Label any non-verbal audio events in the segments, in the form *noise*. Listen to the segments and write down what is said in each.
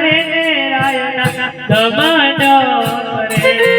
રે રાયના ધમાડો રે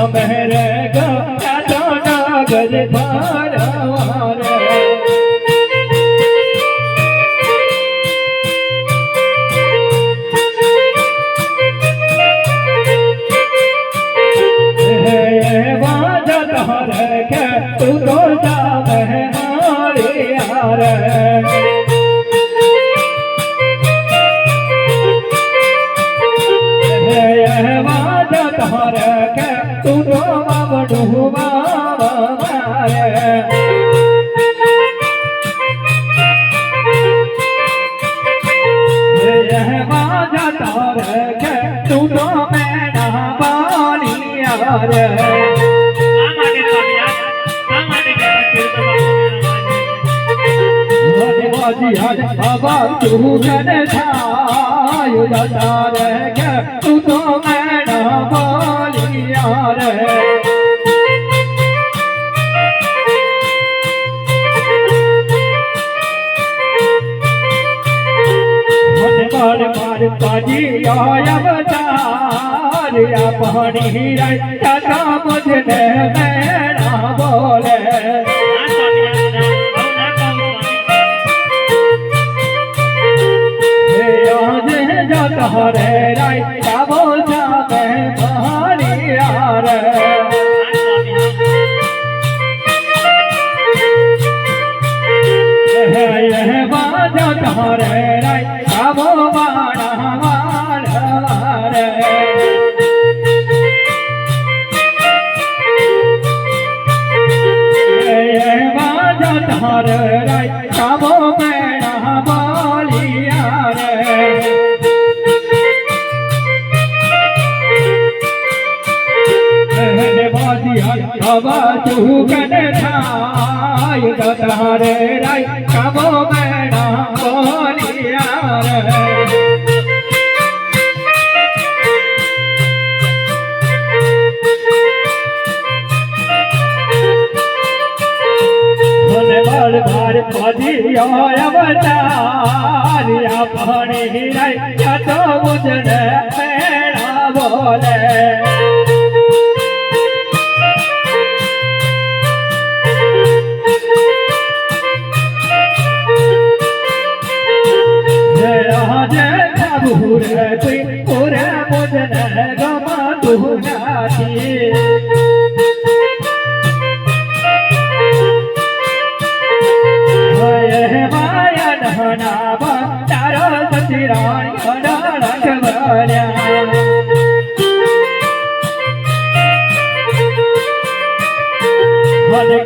on the head. તું તો મેણા પાણી રે બાબા તું કને તું તો મેણા બોલિયા રે પર પર પાજી અવતારિયા પાણી રટા મજને મેણા બોલે. હરે રાય બોલા બહારી રે हरे હર રાવો મેણા બોલિયા રે હવા તું ભાર પદિયો અવતારિયા પાણી રાય તો મુજને મેણા બોલે રાજે પ્રભુર તું પુરે મુજને ગમતું નથી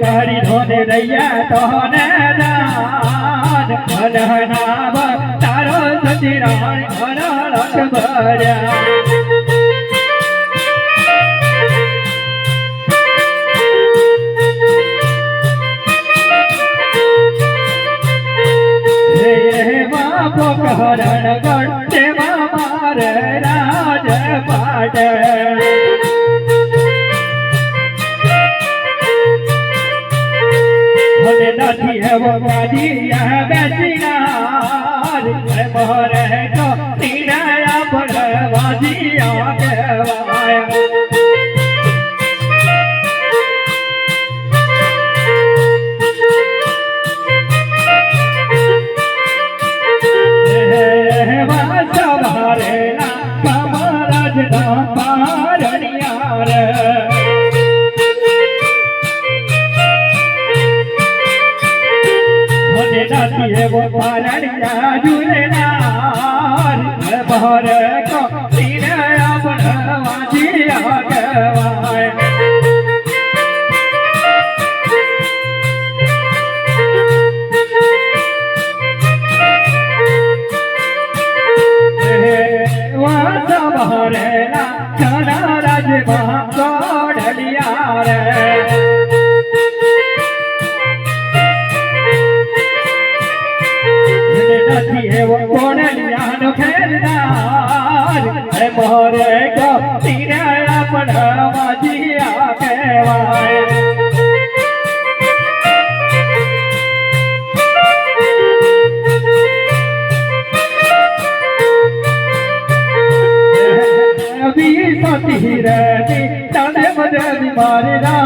કરી ધોને રૈયા તોને દાન અનહના તારો સતીરાણ અડાળક ભર્યા પોકરણ ગણ દેવા મારે રાજ પાટ. મને નથી એવો કાઢી બેસીનાર. કહેવાય. કહેવાય હે મોરે ગો તીરા પણ વાજીયા કહેવાય *laughs* વી સતી રે તને મજા મારી રાણી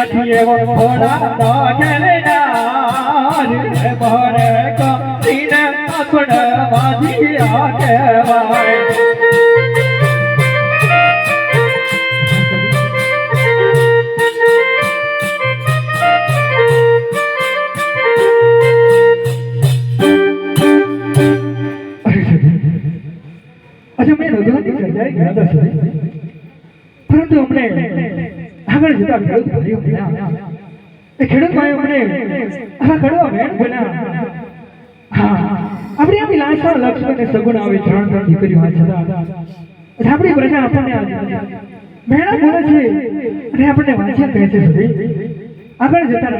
નથી એવો નો ખેલનાર મોરે કીને આપણ વાજીયા કહેવાય. ભાઈઓ બન્યા. એ ખેડૂત ભાઈઓ અમને આવા કડવા વેણ બન્યા હા, આપણી આપણી લાશા લક્ષ્મી ને સગુણ આવે ત્રણ ત્રણ દીકરીઓ આ છતાં આપણી પ્રજા આ જતા